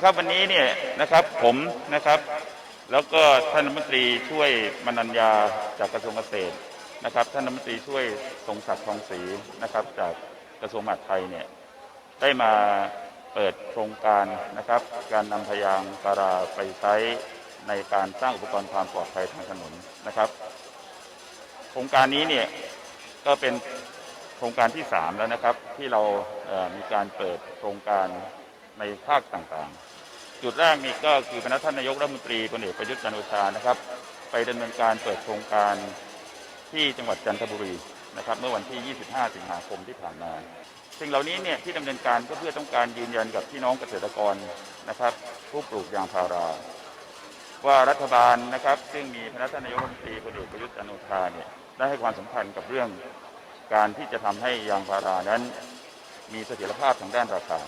นะครับวันนี้เนี่ยนะครับผมนะครับ แล้วก็ท่านรัฐมนตรีช่วยมนัญญาจากกระทรวงเกษตรนะครับ ท่านรัฐมนตรีช่วยทรงศักดิ์ทองศรีนะครับ จากกระทรวงมหาดไทยเนี่ยได้มาเปิดโครงการนะครับ การนำพยางค์การาไปใช้ในการสร้างอุปกรณ์ความปลอดภัยทางถนนนะครับ โครงการนี้เนี่ยก็เป็นโครงการที่สามแล้วนะครับ ที่เราเอ่อมีการเปิดโครงการในภาคต่างๆ จุดแรกนี่ก็คือพนักท่านนายกรัฐมนตรีพลเอกประยุทธ์จันทร์โอชานะครับ ไปดำเนินการเปิดโครงการที่จังหวัดจันทบุรีนะครับ เมื่อวันที่ 25 สิงหาคมที่ผ่านมา สิ่งเหล่านี้เนี่ยที่ดำเนินการก็เพื่อต้องการยืนยันกับพี่น้องเกษตรกรนะครับ ผู้ปลูกยางพารา ว่ารัฐบาลนะครับ ซึ่งมีพนักท่านนายกรัฐมนตรีพลเอกประยุทธ์จันทร์โอชาเนี่ยได้ให้ความสำคัญกับเรื่องการที่จะทำให้ยางพารานั้น มีเสถียรภาพทางด้านราคา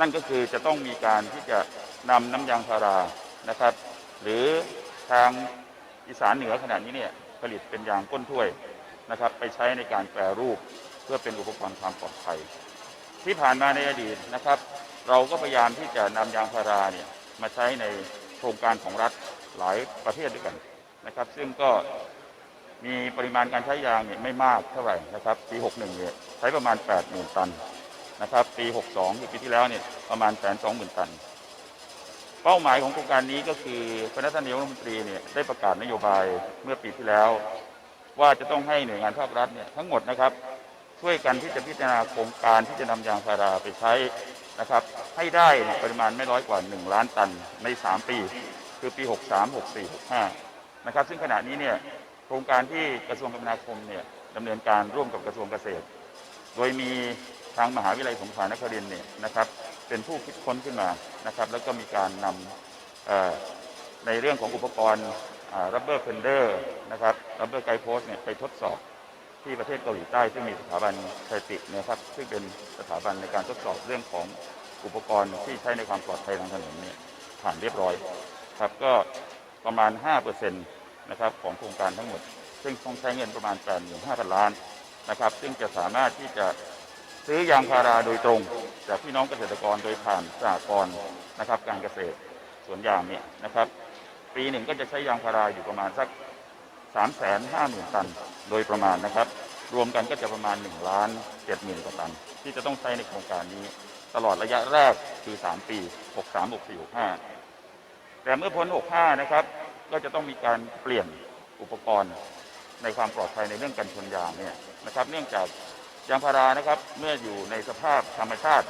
นั่นก็คือจะต้องมีการที่จะนำน้ำยางพารานะครับ หรือทางอีสานเหนือขนาดนี้เนี่ยผลิตเป็นยางก้นถ้วยนะครับ ไปใช้ในการแปรรูปเพื่อเป็นอุปกรณ์ความปลอดภัย ที่ผ่านมาในอดีตนะครับ เราก็พยายามที่จะนำยางพาราเนี่ยมาใช้ในโครงการของรัฐหลายประเทศด้วยกันนะครับ ซึ่งก็มีปริมาณการใช้ยางเนี่ยไม่มากเท่าไหร่นะครับปี 61เนี่ยใช้ประมาณ 80,000 ตัน นะครับปี 62คือปีที่แล้วเนี่ยประมาณแสนสองหมื่นตัน เป้าหมายของโครงการนี้ก็คือพระท่านนายกรัฐมนตรีเนี่ยได้ประกาศนโยบายเมื่อปีที่แล้ว ว่าจะต้องให้หน่วยงานภาครัฐเนี่ยทั้งหมดนะครับช่วยกันที่จะพิจารณาโครงการที่จะนำยางพาราไปใช้นะครับให้ได้ปริมาณไม่น้อยกว่า 1 ล้านตันใน 3 ปี คือปี 63 64 65 นะครับ ซึ่งขณะนี้เนี่ยโครงการที่กระทรวงคมนาคมเนี่ยดำเนินการร่วมกับกระทรวงเกษตร โดยมี ทางมหาวิทยาลัยสงขลานครินทร์เนี่ยนะครับเป็นผู้คิดค้นขึ้นมานะครับแล้วก็มีการนำในเรื่องของอุปกรณ์รับเบอร์เพนเดอร์นะครับรับเบอร์ไกโพสเนี่ยไปทดสอบที่ประเทศเกาหลีใต้ ซึ่งมีสถาบันไทติเนะครับซึ่งเป็นสถาบันในการทดสอบเรื่องของอุปกรณ์ที่ใช้ในความปลอดภัยทางถนนเนี่ยผ่านเรียบร้อยครับก็ประมาณ 5%นะครับของโครงการทั้งหมด ซึ่งต้องใช้เงินประมาณ85,000 ล้านนะครับ ซึ่งจะสามารถที่จะ ซื้อยางพาราโดยตรง จากพี่น้องเกษตรกรโดยผ่านสหกรณ์นะครับ การเกษตรสวนยางเนี่ยนะครับ ปีหนึ่งก็จะใช้ยางพาราอยู่ประมาณสัก3 5 0 0 0 0 ตัน โดยประมาณนะครับ รวมกันก็จะประมาณ1ล้าน7หมื่นกว่าตัน ที่จะต้องใช้ในโครงการนี้ ตลอดระยะแรกคือ 3 ปี 63 64 65 แต่เมื่อพ้น 65 นะครับ ก็จะต้องมีการเปลี่ยนอุปกรณ์ในความปลอดภัยในเรื่องการชนยางเนี่ยนะครับ เนื่องจาก ยางพารานะครับ เมื่ออยู่ในสภาพธรรมชาติ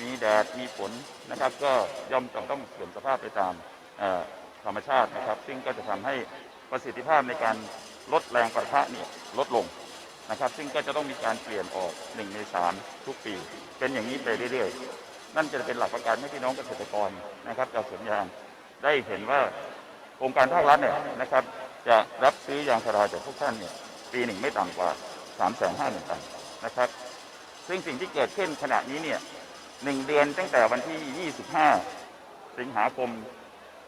มีแดดมีฝนนะครับ ก็ย่อมต้องต้องเสื่อมสภาพไปตามธรรมชาตินะครับ ซึ่งก็จะทำให้ประสิทธิภาพในการลดแรงประทะเนี่ยลดลงนะครับ ซึ่งก็จะต้องมีการเปลี่ยนออกหนึ่งในสามทุกปี เป็นอย่างนี้ไปเรื่อยๆ นั่นจะเป็นหลักประกันให้พี่น้องเกษตรกรนะครับชาวสวนยางได้เห็นว่าโครงการภาครัฐเนี่ยนะครับ จะรับซื้อยางพาราจากพวกท่านเนี่ยปีหนึ่งไม่ต่ำกว่า3ามแสนห้าหมื่นตัน นะครับ ซึ่งสิ่งที่เกิดขึ้นขณะนี้เนี่ยหนึ่งเดือนตั้งแต่วันที่ 25 สิงหาคม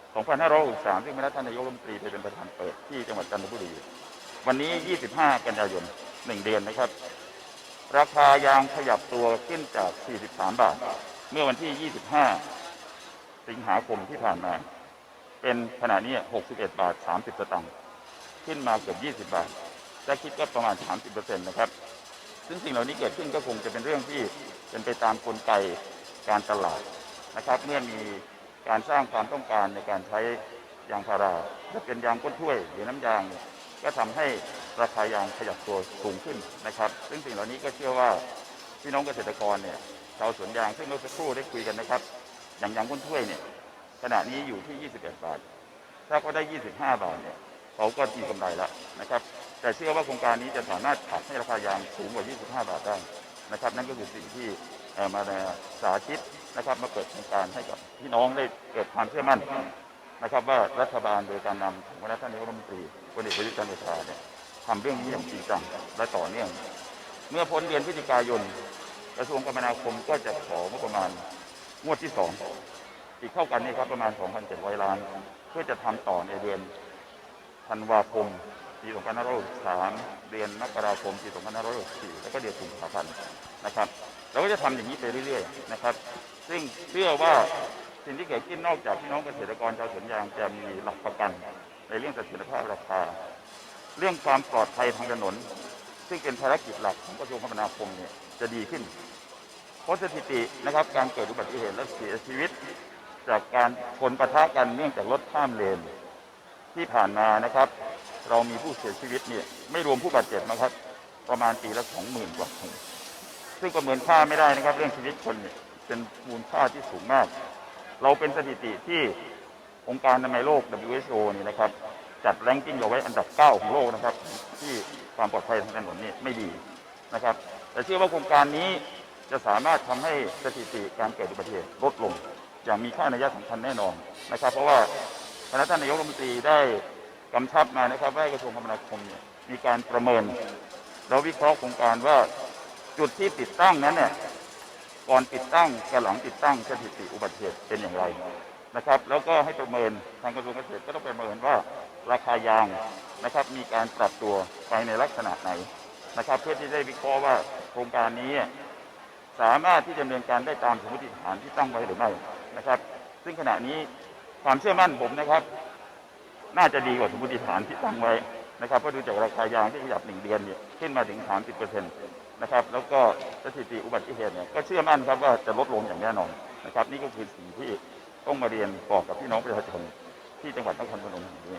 2563ซึ่งพระท่านนายกรัฐมนตรีไปเป็นประธานเปิดที่จังหวัดจันทบุรี วันนี้ 25 กันยายน 1 เดือนนะครับ ราคายางขยับตัวขึ้นจาก 43 บาท เมื่อวันที่ 25 สิงหาคมที่ผ่านมา เป็นขณะนี้ 61 บาท 30 สตางค์ ขึ้นมาเกือบ 20 บาทถ้าคิดก็ประมาณ 30%นะครับ ซึ่งสิ่งเหล่านี้เกิดขึ้นก็คงจะเป็นเรื่องที่เป็นไปตามกลไกการตลาดนะครับเมื่อมีการสร้างความต้องการในการใช้ยางพาราจะเป็นยางก้นถ้วยหรือน้ำยางก็ทำให้ราคายางขยับตัวสูงขึ้นนะครับ ซึ่งสิ่งเหล่านี้ก็เชื่อว่าพี่น้องเกษตรกรเนี่ยชาวสวนยางซึ่งเมื่อสักครู่ได้คุยกันนะครับ อย่างยางก้นถ้วยเนี่ยขณะนี้อยู่ที่ 21 บาท ถ้าเขาได้ 25 บาทเนี่ยเขาก็มีกำไรแล้วนะครับ แต่เชื่อว่าโครงการนี้จะสามารถผลักให้ราคายางสูงกว่า 25 บาทได้นะครับ นั่นก็คือสิ่งที่มาสาธิตนะครับมาเปิดโครงการให้กับพี่น้องได้เกิดความเชื่อมั่นนะครับ ว่ารัฐบาลโดยการนำของท่านนายกรัฐมนตรีพลเอกประยุทธ์จันทร์โอชาเนี่ยทำเรื่องนี้อย่างจริงจังและต่อเนื่อง เมื่อพ้นเดือนพฤศจิกายน กระทรวงคมนาคมก็จะของบประมาณงวดที่สองอีกเข้ากันนี่ครับประมาณ 2,700 ล้าน เพื่อจะทำต่อในเดือนธันวาคม ปี2563 เดือนมกราคมปี2564 แล้วก็เดือนกุมภาพันธ์นะครับเราก็จะทำอย่างนี้ไปเรื่อยๆนะครับ ซึ่งเชื่อว่าสิ่งที่เกิดขึ้นนอกจากพี่น้องเกษตรกรชาวสวนยางจะมีหลักประกัน ในเรื่องเสถียรภาพราคา เรื่องความปลอดภัยทางถนน ซึ่งเป็นภารกิจหลักของกระทรวงคมนาคมเนี่ยจะดีขึ้น เพราะสถิตินะครับการเกิดอุบัติเหตุและเสียชีวิต จากการชนปะทะกันเนื่องจากรถข้ามเลนที่ผ่านมานะครับ เรามีผู้เสียชีวิตเนี่ยไม่รวมผู้บาดเจ็บนะครับ ประมาณปีละสองหมื่นกว่าคนซึ่งประเมินค่าไม่ได้นะครับ เรื่องชีวิตคนเนี่ยเป็นมูลค่าที่สูงมาก เราเป็นสถิติที่องค์การอนามัยโลก WHO นี่นะครับ จัดแรงกิ้งเราไว้อันดับ 9 ของโลกนะครับ ที่ความปลอดภัยทางถนนนี่ไม่ดีนะครับ แต่เชื่อว่าโครงการนี้จะสามารถทำให้สถิติการเกิดอุบัติเหตุลดลง อย่างมีค่านัยสำคัญแน่นอนนะครับ เพราะว่าคณะท่านนายกรัฐมนตรีได้ กำชับมานะครับว่าให้กระทรวงคมนาคมเนี่ยมีการประเมินแล้ววิเคราะห์โครงการว่าจุดที่ติดตั้งนั้นเนี่ยก่อนติดตั้งกับหลังติดตั้งสถิติอุบัติเหตุเป็นอย่างไรนะครับ แล้วก็ให้ประเมินทางกระทรวงเกษตรก็ต้องประเมินว่าราคายางนะครับ มีการปรับตัวไปในลักษณะไหนนะครับ เพื่อที่ได้วิเคราะห์ว่าโครงการนี้สามารถที่จะดำเนินการได้ตามสมมติฐานที่ตั้งไว้หรือไม่นะครับ ซึ่งขณะนี้ความเชื่อมั่นผมนะครับ น่าจะดีกว่าสมมติฐานที่ตั้งไว้นะครับเพราะดูจากราคายางที่ขยับหนึ่งเดือนเนี่ยขึ้นมาถึง 30เปอร์เซ็นต์นะครับ แล้วก็สถิติอุบัติเหตุเนี่ยก็เชื่อมั่นครับว่าจะลดลงอย่างแน่นอนนะครับ นี่ก็คือสิ่งที่ต้องมาเรียนบอกกับพี่น้องประชาชนที่จังหวัดนครพนมแห่งนี้